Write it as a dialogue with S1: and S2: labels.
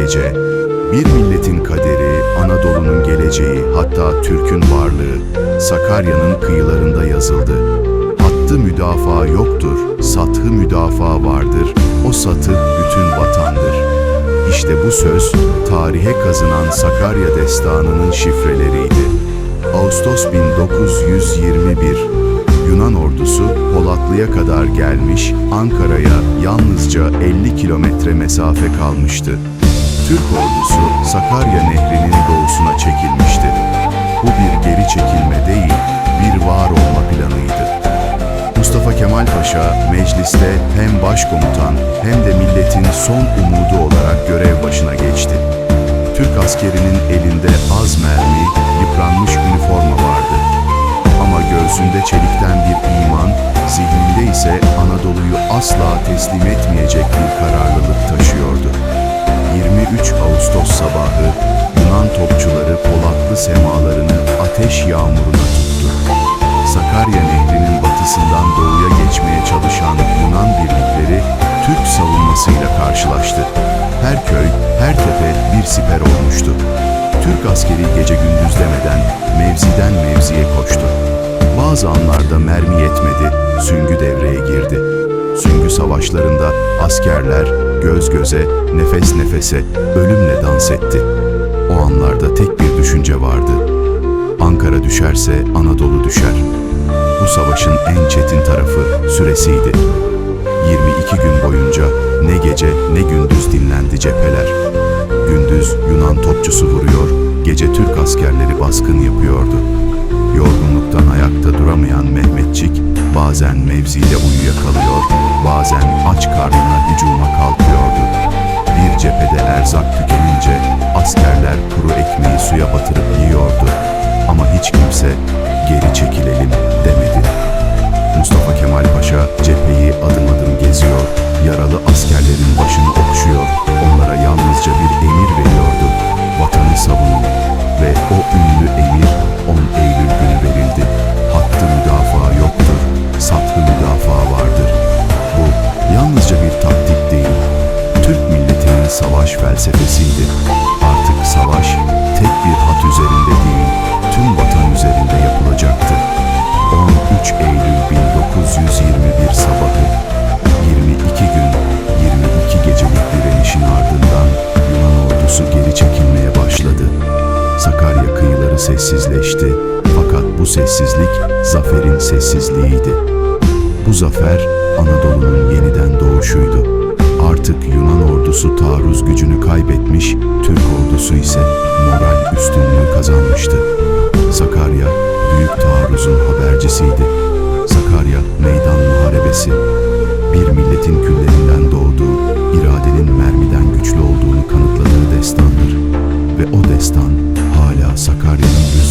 S1: gece, bir milletin kaderi, Anadolu'nun geleceği, hatta Türk'ün varlığı, Sakarya'nın kıyılarında yazıldı. Hattı müdafaa yoktur, sathı müdafaa vardır, o satı bütün vatandır. İşte bu söz, tarihe kazınan Sakarya destanının şifreleriydi. Ağustos 1921, Yunan ordusu Polatlı'ya kadar gelmiş, Ankara'ya yalnızca 50 kilometre mesafe kalmıştı. Türk ordusu Sakarya Nehri'nin doğusuna çekilmişti. Bu bir geri çekilme değil, bir var olma planıydı. Mustafa Kemal Paşa mecliste hem başkomutan hem de milletin son umudu olarak görev başına geçti. Türk askerinin elinde az mermi, yıpranmış üniforma vardı. Ama göğsünde çelikten bir iman, zihninde ise Anadolu'yu asla teslim etmeyecek bir kararlılık. 23 Ağustos sabahı Yunan topçuları Polatlı semalarını ateş yağmuruna tuttu. Sakarya Nehri'nin batısından doğuya geçmeye çalışan Yunan birlikleri Türk savunmasıyla karşılaştı. Her köy, her tepe bir siper olmuştu. Türk askeri gece gündüz demeden mevziden mevziye koştu. Bazı anlarda mermi yetmedi, süngü devreye girdi. Süngü savaşlarında askerler göz göze, nefes nefese ölümle dans etti. O anlarda tek bir düşünce vardı. Ankara düşerse Anadolu düşer. Bu savaşın en çetin tarafı süresiydi. 22 gün boyunca ne gece ne gündüz dinlendi cepheler. Gündüz Yunan topçusu vuruyor, gece Türk askerleri baskın yapıyordu. Yorgunluktan ayakta duramayan Mehmetçik bazen mevzide uyuyakalıyor, bazen aç karnına hücuma kalkıyordu. Cephede erzak tükenince askerler kuru ekmeği suya batırıp yiyordu. Ama hiç kimse geri çekilelim demedi. Mustafa Kemal Paşa cepheyi adım adım geziyor, yaralı askerlerin başını okşuyor, onlara yalnızca bir emir veriyordu. Vatanı savunun ve o ünlü emir 10 Eylül günü verildi. Hattı müdafaa yoktur, sathı müdafaa vardır. Bu yalnızca bir taktik değil, Türk savaş felsefesiydi. Artık savaş tek bir hat üzerinde değil, tüm vatan üzerinde yapılacaktı. 13 Eylül 1921 sabahı 22 gün 22 gecelik direnişin ardından Yunan ordusu geri çekilmeye başladı. Sakarya kıyıları sessizleşti fakat bu sessizlik zaferin sessizliğiydi. Bu zafer Anadolu'nun yeniden doğuşuydu. Artık Yunan ordusu taarruz gücünü kaybetmiş, Türk ordusu ise moral üstünlüğü kazanmıştı. Sakarya büyük taarruzun habercisiydi. Sakarya meydan muharebesi. Bir milletin küllerinden doğduğu, iradenin mermiden güçlü olduğunu kanıtladığı destandır. Ve o destan hala Sakarya'nın rüzgarında